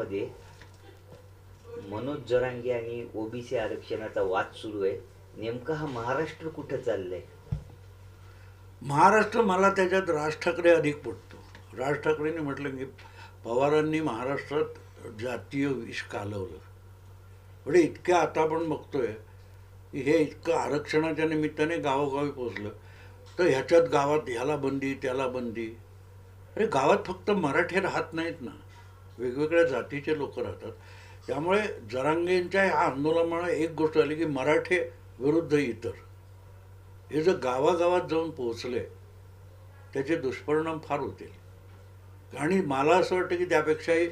मध्ये मनोज जरांगे आणि ओबीसी आरक्षणाचा वाद सुरू आहे. नेमका हा महाराष्ट्र कुठं चाललाय? महाराष्ट्र मला त्याच्यात राज ठाकरे अधिक पडतो राज ठाकरेंनी म्हटलं की पवारांनी महाराष्ट्रात जातीय विष कालवलं. म्हणजे इतक्या आता आपण बघतोय की हे इतकं आरक्षणाच्या निमित्ताने गावोगावी पोचलं तर ह्याच्यात गावात ह्याला बंदी त्याला बंदी. अरे गावात फक्त मराठी राहत नाहीत ना. वेगवेगळ्या जातीचे लोक राहतात. त्यामुळे जरांगेंच्या ह्या आंदोलनामुळे एक गोष्ट झाली की मराठे विरुद्ध इतर. हे जर गावागावात जाऊन पोहोचले त्याचे दुष्परिणाम फार होतील. आणि मला असं वाटतं की त्यापेक्षाही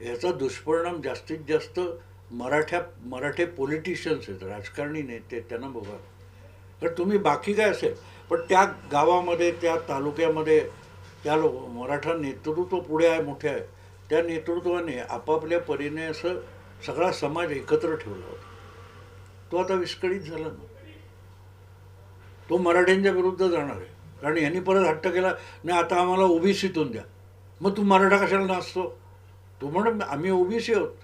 ह्याचा दुष्परिणाम जास्तीत जास्त मराठ्या मराठे पॉलिटिशियन्स आहेत राजकारणी नेते त्यांना बघा. कारण तुम्ही बाकी काय असेल? पण त्या गावामध्ये त्या तालुक्यामध्ये त्या लो मराठा नेतृत्व पुढे आहे मोठे आहे. त्या नेतृत्वाने आपापल्या परीने असं सगळा समाज एकत्र ठेवला होता. तो आता विस्कळीत झाला ना. तो मराठ्यांच्या विरुद्ध जाणार आहे. कारण यांनी परत हट्ट केला नाही आता आम्हाला ओबीसीतून द्या. मग तू मराठा कशाला नाचतो? तू म्हण आम्ही ओबीसी आहोत.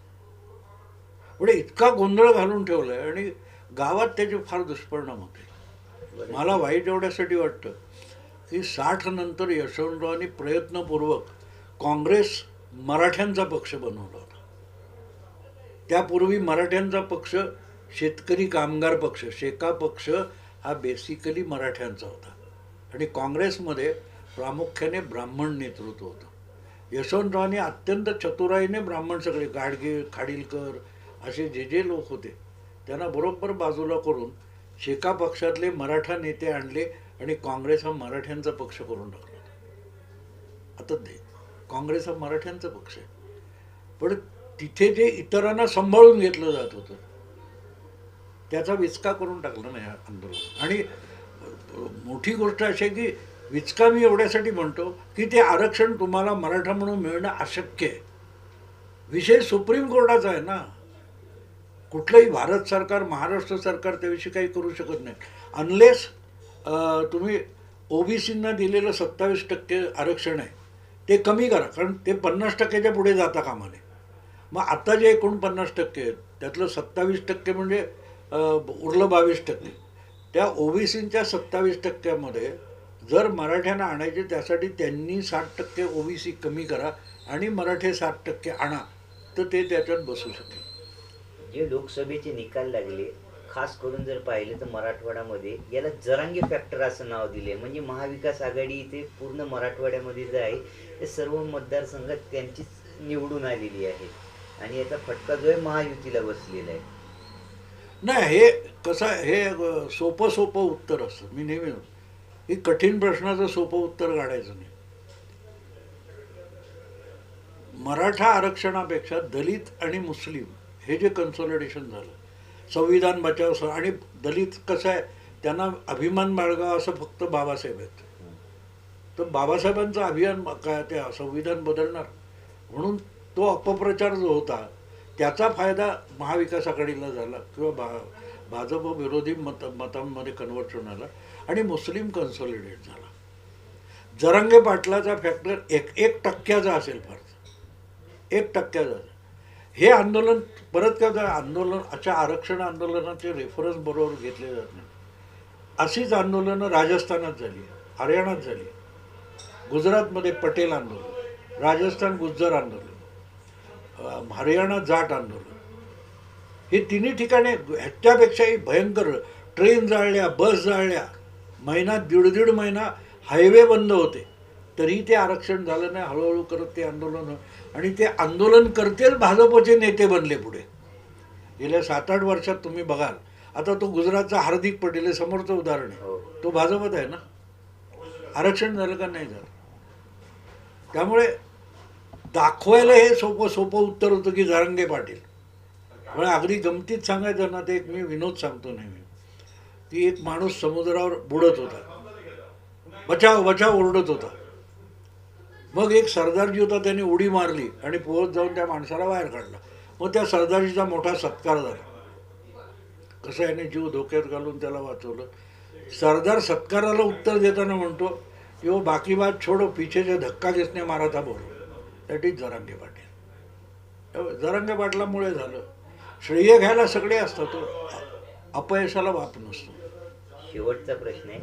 म्हणजे इतका गोंधळ घालून ठेवला आहे आणि गावात त्याचे फार दुष्परिणाम होते. मला वाईट एवढ्यासाठी वाटतं की साठ नंतर यशवंतरावांनी प्रयत्नपूर्वक काँग्रेस मराठ्यांचा पक्ष बनवला होता. त्यापूर्वी मराठ्यांचा पक्ष शेतकरी कामगार पक्ष शेका पक्ष हा बेसिकली मराठ्यांचा होता. आणि काँग्रेसमध्ये प्रामुख्याने ब्राह्मण नेतृत्व होतं. यशवंतरावांनी अत्यंत चतुराईने ब्राह्मण सगळे गाडगे खाडीलकर असे जे जे लोक होते त्यांना बरोबर बाजूला करून शेका पक्षातले मराठा नेते आणले आणि काँग्रेस हा मराठ्यांचा पक्ष करून टाकला आता ते काँग्रेस हा मराठ्यांचा पक्ष आहे. पण तिथे जे इतरांना सांभाळून घेतलं जात होतं त्याचा विचका करून टाकला नाही आंदोलन. आणि मोठी गोष्ट अशी आहे की विचका मी एवढ्यासाठी म्हणतो की ते आरक्षण तुम्हाला मराठा म्हणून मिळणं अशक्य आहे. विषय सुप्रीम कोर्टाचा आहे ना. कुठलंही भारत सरकार महाराष्ट्र सरकार त्याविषयी काही करू शकत नाही. अनलेस तुम्ही ओबीसींना दिलेलं सत्तावीस टक्के आरक्षण आहे. ते कमी करा कारण ते पन्नास टक्क्याच्या पुढे जाता कामा नये मग आता जे एकोणपन्नास टक्के आहेत त्यातलं सत्तावीस टक्के म्हणजे उरलं बावीस टक्के. त्या ओबीसींच्या सत्तावीस टक्क्यामध्ये जर मराठ्यांना आणायचे त्यासाठी त्यांनी साठ टक्के ओबीसी कमी करा आणि मराठे साठ टक्के आणा तर ते त्याच्यात बसू शकेल. जे लोकसभेचे निकाल लागले खास करून जर पाहिलं तर मराठवाड्यामध्ये याला जरांगी फॅक्टर असं नाव दिले म्हणजे महाविकास आघाडी इथे पूर्ण मराठवाड्यामध्ये जे आहे ते सर्व मतदारसंघात त्यांचीच निवडून आलेली आहे. आणि याचा फटका जो आहे महायुतीला बसलेला आहे. नाही हे कसं हे सोपं सोपं उत्तर असतं मी नेहमी हे कठीण प्रश्नाचं सोपं उत्तर काढायचं नाही. मराठा आरक्षणापेक्षा दलित आणि मुस्लिम हे जे कन्सॉलिडेशन झालं संविधान बचाव सर आणि दलित कसं आहे त्यांना अभिमान बाळगावा असं फक्त बाबासाहेब आहेत. तर बाबासाहेबांचं अभियान काय ते संविधान बदलणार? म्हणून तो अपप्रचार जो होता त्याचा फायदा महाविकास आघाडीला झाला किंवा भा भाजप विरोधी मत मतांमध्ये कन्व्हर्शन आला आणि मुस्लिम कन्सॉलिडेट झाला. जरंगे पाटलाचा फॅक्टर एक एक टक्क्याचा असेल फार एक टक्क्याचा. हे आंदोलन परत काय आंदोलन अशा आरक्षण आंदोलनाचे रेफरन्स बरोबर घेतले जात नाही. अशीच आंदोलनं राजस्थानात झाली हरियाणात झाली गुजरातमध्ये पटेल आंदोलन राजस्थान गुज्जर आंदोलन हरियाणा जाट आंदोलन. हे तिन्ही ठिकाणी ह्याच्यापेक्षाही भयंकर ट्रेन जाळल्या बस जाळल्या. महिना दीड दीड महिना हायवे बंद होते. तरीही ते आरक्षण झालं नाही हळूहळू करत ते आंदोलन. आणि ते आंदोलन करतेच भाजपचे नेते बनले पुढे. गेल्या सात आठ वर्षात तुम्ही बघाल. आता तो गुजरातचा हार्दिक पटेल हे समोरचं उदाहरण आहे. हो. तो भाजपत आहे ना? आरक्षण झालं का नाही झालं? त्यामुळे दाखवायला हे सोपं सोपं उत्तर होतं की जारंगे पाटील. पण अगदी गमतीत सांगायचं ना ते एक मी विनोद सांगतो नेहमी. की एक माणूस समुद्रावर बुडत होता. बचाव बचाव ओरडत होता. मग एक सरदारजी होता त्याने उडी मारली आणि पोहत जाऊन त्या माणसाला बाहेर काढला. मग त्या सरदारजीचा मोठा सत्कार झाला. कसं याने जीव धोक्यात घालून त्याला वाचवलं? सरदार सत्काराला उत्तर देताना म्हणतो यो बाकी बात छोडो पीछे धक्का दिसणे मारा था बोलो. त्यासाठी इज जरांगे पाटील. जरांगे पाटलामुळे झालं. श्रेय घ्यायला सगळे असतात तो अपयशाला बाप नसतो. शेवटचा प्रश्न आहे.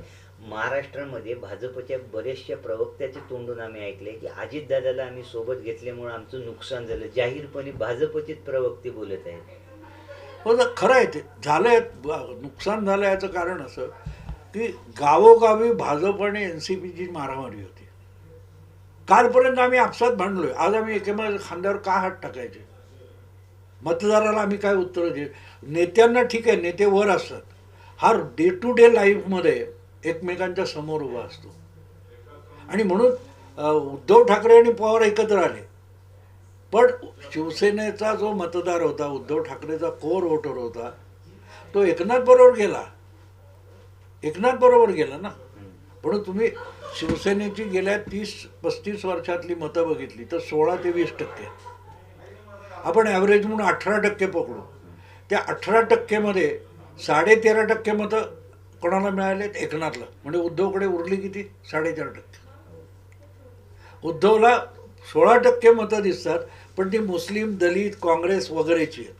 महाराष्ट्रामध्ये भाजपच्या बऱ्याचशा प्रवक्त्याचे तोंडून आम्ही ऐकले की अजितदादाला आम्ही सोबत घेतल्यामुळे आमचं नुकसान झालं. जाहीरपणे भाजपचेच प्रवक्ते बोलत आहेत. हो तर खरं आहे ते. झालंय नुकसान झालं याचं कारण असं की गावोगावी भाजप आणि एन सी पीची मारामारी होती. कालपर्यंत आम्ही आपसात भांडलोय. आज आम्ही एकेमेकाच्या खांद्यावर का हात टाकायचे? मतदाराला आम्ही काय उत्तर दे? नेत्यांना ठीक आहे नेते वर असतात. हा डे टू डे लाईफमध्ये एकमेकांच्या समोर उभा असतो. आणि म्हणून उद्धव ठाकरे आणि पवार एकत्र आले. पण शिवसेनेचा जो मतदार होता उद्धव ठाकरेचा कोर वोटर होता तो एकनाथ बरोबर गेला. एकनाथ बरोबर गेला ना? म्हणून तुम्ही शिवसेनेची गेल्या तीस पस्तीस वर्षातली मतं बघितली तर सोळा ते वीस टक्के. आपण ॲव्हरेज म्हणून अठरा टक्के पकडू. त्या अठरा टक्केमध्ये साडे तेरा टक्के मतं कोणाला मिळालेत एकनाथला. म्हणजे उद्धवकडे उरली किती? साडेचार टक्के. उद्धवला सोळा टक्के मतं दिसतात पण ती मुस्लिम दलित काँग्रेस वगैरेची आहेत.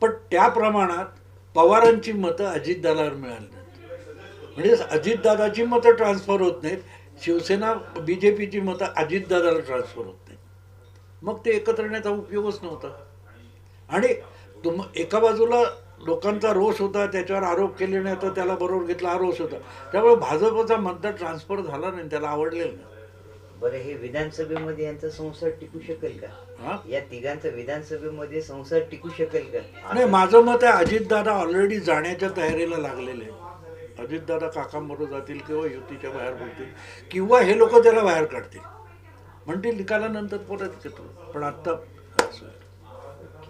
पण त्या प्रमाणात पवारांची मतं अजितदादावर मिळाली नाहीत. म्हणजे अजितदादाची मतं ट्रान्सफर होत नाहीत शिवसेना बी जे पीची मतं अजितदादाला ट्रान्सफर होत नाहीत. मग ते एकत्र येण्याचा उपयोगच नव्हता. आणि तुम एका बाजूला लोकांचा रोष होता त्याच्यावर आरोप केले नाही तर त्याला बरोबर घेतला हा रोष होता. त्यामुळे भाजपचा मतदार ट्रान्सफर झाला नाही त्याला आवडलेलं नाही. बरं हे विधानसभेमध्ये यांचा संसार टिकू शकेल का? हा? या तिघांचा विधानसभेमध्ये संसार टिकू शकेल का? नाही माझं मत आहे अजितदादा ऑलरेडी जाण्याच्या तयारीला लागलेले आहे अजितदादा काकांबरोबर जातील किंवा युतीच्या बाहेर पडतील किंवा हे लोक त्याला बाहेर काढतील. म्हणतील निकालानंतर परत येतो. पण आत्ता.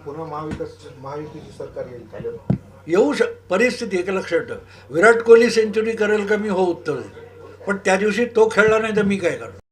पुन्हा महाविकास महायुतीची सरकार येईल येऊ श परिस्थिती एक लक्षात ठेव. विराट कोहली सेंचुरी करेल का मी हो उत्तर पण त्या दिवशी तो खेळला नाही तर मी काय करणार?